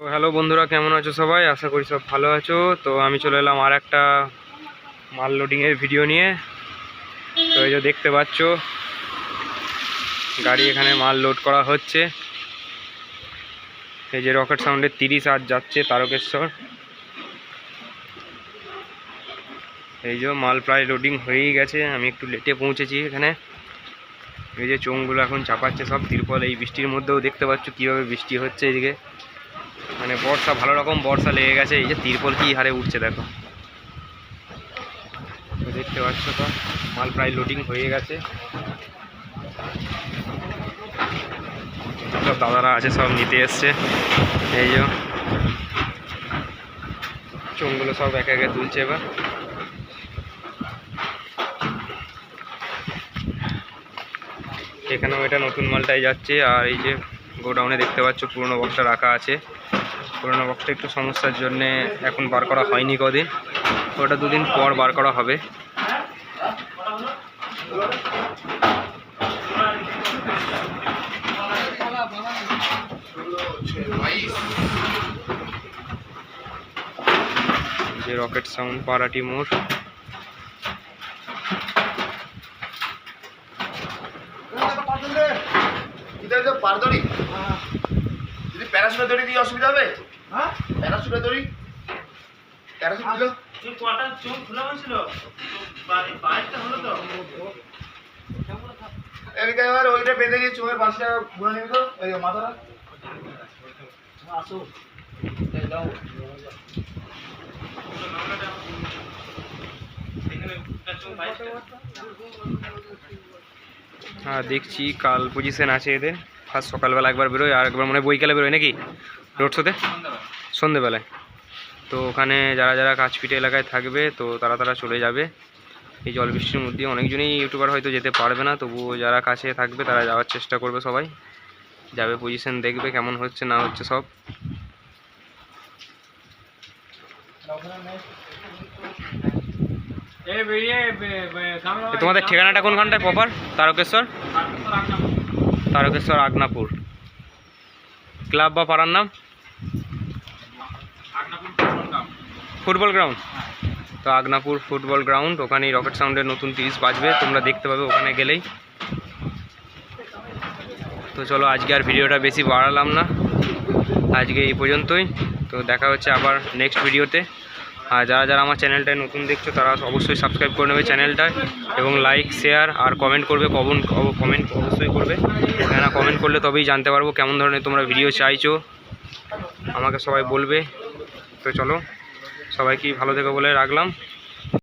Hello বন্ধুরা, কেমন আছো সবাই? আশা করি সব ভালো আছো। তো আমি চলে এলাম আর একটা মাল লোডিংয়ের ভিডিও নিয়ে। তো এই যে দেখতে পাচ্ছ, গাড়ি এখানে মাল লোড করা হচ্ছে। এই যে রকেট সাউন্ডের তিরিশ আজ যাচ্ছে তারকেশ্বর। এই যে মাল প্রায় লোডিং হয়েই গেছে, আমি একটু লেটে পৌঁছেছি এখানে। এই যে চোঙগুলো এখন চাপাচ্ছে সব, তিরপল এই বৃষ্টির মধ্যেও দেখতে পাচ্ছ কীভাবে বৃষ্টি হচ্ছে এদিকে। মানে বর্ষা, ভালো রকম বর্ষা লেগে গেছে। এই যে তিরপল কি হারে উঠছে দেখো। দেখতে পাচ্ছ তো, মাল প্রায় লোডিং হয়ে গেছে। সব দাদারা আছে, সব নিতে এসছে। এই যে চোঙগুলো সব একে একে তুলছে এবার। এখানেও এটা নতুন মালটাই যাচ্ছে, আর এই যে গোডাউনে দেখতে পাচ্ছ পুরনো বক্সটা রাখা আছে। পুরনো বক্সটা একটু সমস্যার জন্যে এখন বার করা হয়নি কদিন। ওটা দুদিন পর বার করা হবে। যে রকেট সাউন্ড পারাটি মোড়। পারদড়ি যদি প্যারাসুটের দড়ি দিয়ে অসুবিধা হবে? প্যারাসুটের দড়ি? প্যারাসুট দিল কটা চোখ খোলা হয়েছিল? বাইরটা হলো তো। এদিকে এবার ওইটা বেঁধে দিয়ে চোখের বাঁশটা ঘুরে নিবি তো এই মাথাটা। আসো। হ্যাঁ দেখছি কাল পজিশন আছে এদের। ফার্স্ট সকালবেলা একবার বেরোয় আর একবার মানে বৈকালে বেরোয় নাকি? রোড শোতে? সন্ধেবেলায়। তো ওখানে যারা যারা কাছপিটে এলাকায় থাকবে তো তারা তারা চলে যাবে। এই জল বৃষ্টির মধ্যে অনেকজনই ইউটিউবার হয়তো যেতে পারবে না তবুও যারা কাছে থাকবে তারা যাওয়ার চেষ্টা করবে সবাই। যাবে পজিশন দেখবে কেমন হচ্ছে না হচ্ছে সব। তোমাদের ঠিকানাটা কোনখানটায় প্রপার তারকেশ্বর। তারকেশ্বর আগনাপুর। ক্লাব বা পাড়ার নাম? Football ground. তো আগনাপুর ফুটবল গ্রাউন্ড ওখানেই রকেট সাউন্ডের নতুন তিরিশ বাজবে তোমরা দেখতে পাবে ওখানে গেলেই। তো চলো আজকে আর ভিডিওটা বেশি বাড়ালাম না। আজকে এই পর্যন্তই। তো দেখা হচ্ছে আবার নেক্সট ভিডিওতে আর যারা যারা আমার চ্যানেলটায় নতুন দেখছ, তারা অবশ্যই সাবস্ক্রাইব করে নেবে চ্যানেলটায় এবং লাইক শেয়ার আর কমেন্ট করবে কমন কমেন্ট অবশ্যই করবে। কেননা কমেন্ট করলে তবেই জানতে পারব কেমন ধরনের তোমরা ভিডিও চাইছো। আমাকে সবাই বলবে। তো চলো, সবাইকে ভালো থেকো বলে রাখলাম।